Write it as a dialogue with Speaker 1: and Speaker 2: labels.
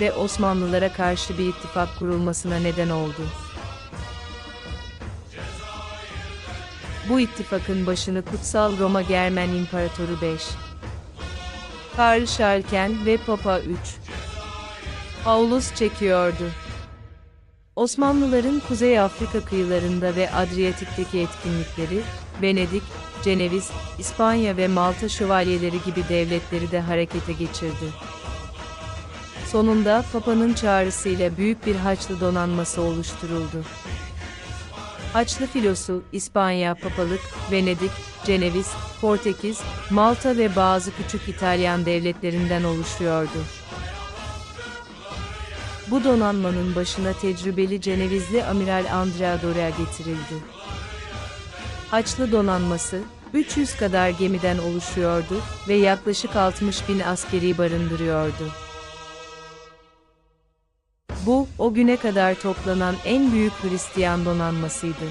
Speaker 1: ve Osmanlılara karşı bir ittifak kurulmasına neden oldu. Bu ittifakın başını Kutsal Roma Germen İmparatoru 5. Karl Schalken ve Papa 3. Paulus çekiyordu. Osmanlıların Kuzey Afrika kıyılarında ve Adriyatik'teki etkinlikleri, Venedik, Ceneviz, İspanya ve Malta şövalyeleri gibi devletleri de harekete geçirdi. Sonunda Papa'nın çağrısıyla büyük bir Haçlı donanması oluşturuldu. Haçlı filosu, İspanya, Papalık, Venedik, Ceneviz, Portekiz, Malta ve bazı küçük İtalyan devletlerinden oluşuyordu. Bu donanmanın başına tecrübeli Cenevizli Amiral Andrea Doria getirildi. Haçlı donanması, 300 kadar gemiden oluşuyordu ve yaklaşık 60 bin askeri barındırıyordu. Bu, o güne kadar toplanan en büyük Hristiyan donanmasıydı.